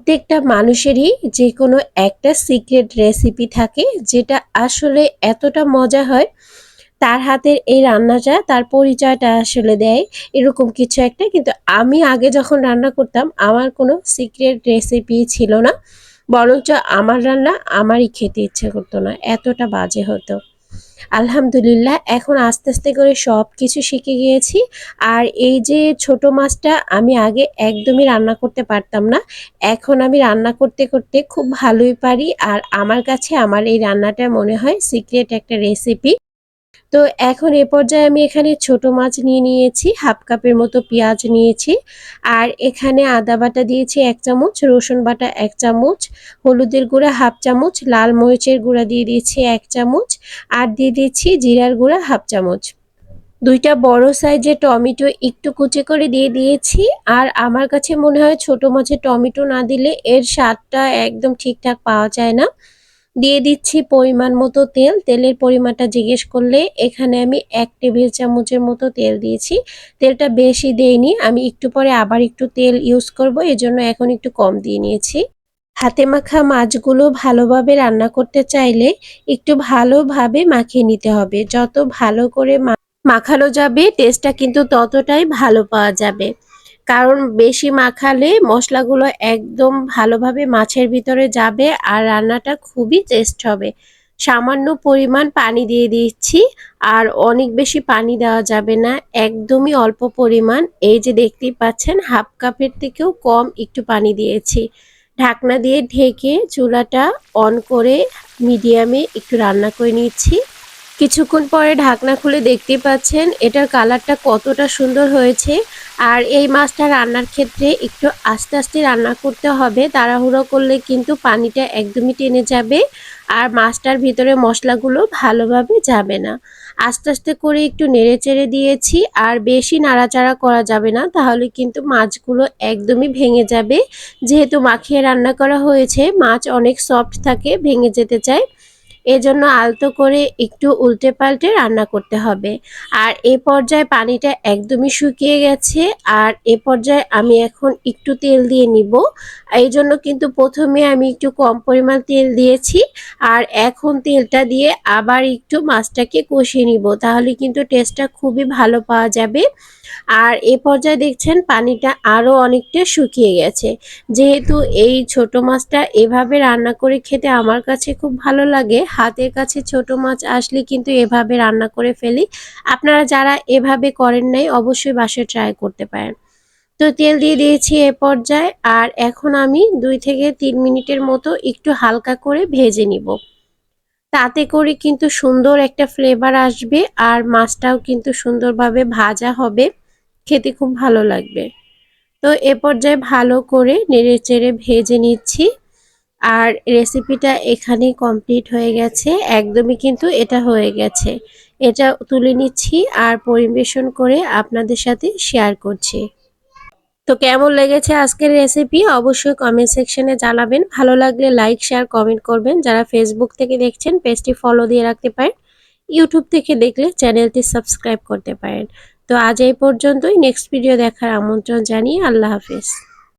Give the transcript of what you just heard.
প্রত্যেকটা মানুষেরই যে কোনো একটা সিক্রেট রেসিপি থাকে, যেটা আসলে এতটা মজা হয়। তার হাতের এই রান্নাটা, তার পরিচয়টা আসলে দেয়, এরকম কিছু একটা। কিন্তু আমি আগে যখন রান্না করতাম, আমার কোনো সিক্রেট রেসিপি ছিল না। বরঞ্চ আমার রান্না আমারই খেতে ইচ্ছে করতো না, এতটা বাজে হতো। আলহামদুলিল্লাহ, এখন আস্তে আস্তে করে সব কিছু শিখে গিয়েছি। আর এই যে ছোট মাছটা আমি আগে একদমই রান্না করতে পারতাম না। এখন আমি রান্না করতে করতে খুব ভালোই পারি। আর আমার কাছে আমার এই রান্নাটা মনে হয় সিক্রেট একটা রেসিপি তো এখন এ পর্যায়ে আমি এখানে ছোট মাছ নিয়ে নিয়েছি, হাফ কাপের মতো পেঁয়াজ নিয়েছি। আর এখানে আদা বাটা দিয়েছি এক চামচ, রসুন বাটা এক চামচ, হলুদের গুঁড়া হাফ চামচ, লাল মরিচের গুঁড়া দিয়ে দিয়েছি এক চামচ, আর দিয়ে দিয়েছি জিরার গুঁড়া হাফ চামচ। দুইটা বড় সাইজের টমেটো একটু কুচি করে দিয়ে দিয়েছি, আর আমার কাছে মনে হয় ছোট মাছের টমেটো না দিলে এর স্বাদটা একদম ঠিকঠাক পাওয়া যায় না। দিয়ে দিচ্ছি পরিমাণ মতো তেল। তেলের পরিমাণটা জিজ্ঞেস করলে এখানে আমি এক টেবিল চামচের মতো তেল দিয়েছি। তেলটা বেশি দেইনি, আমি একটু পরে আবার একটু তেল ইউজ করব, এজন্য এখন একটু কম দিয়ে নিয়েছি। হাতে মাখা মাছগুলো ভালোভাবে রান্না করতে চাইলে একটু ভালোভাবে মাখিয়ে নিতে হবে। যত ভালো করে মাখানো যাবে টেস্টটা কিন্তু ততটাই ভালো পাওয়া যাবে। কারণ বেশি মাখালে মশলাগুলো একদম ভালোভাবে মাছের ভিতরে যাবে আর রান্নাটা খুবই টেস্ট হবে। সামান্য পরিমাণ পানি দিয়ে দিচ্ছি আর অনেক বেশি পানি দেওয়া যাবে না, একদমই অল্প পরিমাণ। এই যে দেখতেই পাচ্ছেন, হাফ কাপের থেকেও কম একটু পানি দিয়েছি। ঢাকনা দিয়ে ঢেকে চুলাটা অন করে মিডিয়ামে একটু রান্না করে নিচ্ছি। কিছুক্ষণ পরে ঢাকনা খুলে দেখতে পাচ্ছেন, এটার কালারটা কতটা সুন্দর হয়েছে। আর এই মাছটা রান্নার ক্ষেত্রে একটু আস্তে আস্তে রান্না করতে হবে। তাড়াহুড়ো করলে কিন্তু পানিটা একদমই টেনে যাবে আর মাছটার ভিতরে মশলাগুলো ভালোভাবে যাবে না। আস্তে আস্তে করে একটু নেড়ে চেড়ে দিয়েছি আর বেশি নাড়াচাড়া করা যাবে না, তাহলে কিন্তু মাছগুলো একদমই ভেঙে যাবে। যেহেতু মাখিয়ে রান্না করা হয়েছে, মাছ অনেক সফট থাকে, ভেঙে যেতে চায়। এজন্য আলতো করে একটু উল্টে পাল্টে রান্না করতে হবে। আর এ পর্যায়ে পানিটা একদমই শুকিয়ে গেছে। আর এ পর্যায়ে আমি এখন একটু তেল দিয়ে নিব। এই জন্য কিন্তু প্রথমে আমি একটু কম পরিমাণ তেল দিয়েছি। আর এখন তেলটা দিয়ে আবার একটু মাছটাকে কষিয়ে নিব। তাহলে কিন্তু টেস্টটা খুবই ভালো পাওয়া যাবে। আর এ পর্যায়ে দেখছেন পানিটা আরও অনেকটা শুকিয়ে গেছে। যেহেতু এই ছোট মাছটা এভাবে রান্না করে খেতে আমার কাছে খুব ভালো লাগে। হাতের কাছে ছোট মাছ আসলে কিন্তু এভাবে রান্না করে ফেলি। আপনারা যারা এভাবে করেন নাই, অবশ্যই বাসায় ট্রাই করতে পারেন। তো তেল দিয়ে দিয়েছি এ পর্যায়ে, আর এখন আমি দুই থেকে তিন মিনিটের মতো একটু হালকা করে ভেজে নিব। তাতে করে কিন্তু সুন্দর একটা ফ্লেভার আসবে, আর মাছটাও কিন্তু সুন্দরভাবে ভাজা হবে। খেতে খুব ভালো লাগবে। তো এ পর্যায়ে ভালো করে নেড়ে চেড়ে ভেজে নিচ্ছি। আর রেসিপিটা এখানেই কমপ্লিট হয়ে গেছে। একদমই কিন্তু এটা হয়ে গেছে। এটা তুলে নিচ্ছি আর পরিবেশন করে আপনাদের সাথে শেয়ার করছি। তো কেমন লেগেছে আজকের রেসিপি অবশ্যই কমেন্ট সেকশনে জানাবেন। ভালো লাগলে লাইক শেয়ার কমেন্ট করবেন। যারা ফেসবুক থেকে দেখছেন, পেজটি ফলো দিয়ে রাখতে পারেন। ইউটিউব থেকে দেখলে চ্যানেলটি সাবস্ক্রাইব করতে পারেন। তো আজ এই পর্যন্তই। নেক্সট ভিডিও দেখার আমন্ত্রণ জানিয়ে আল্লাহ হাফেজ।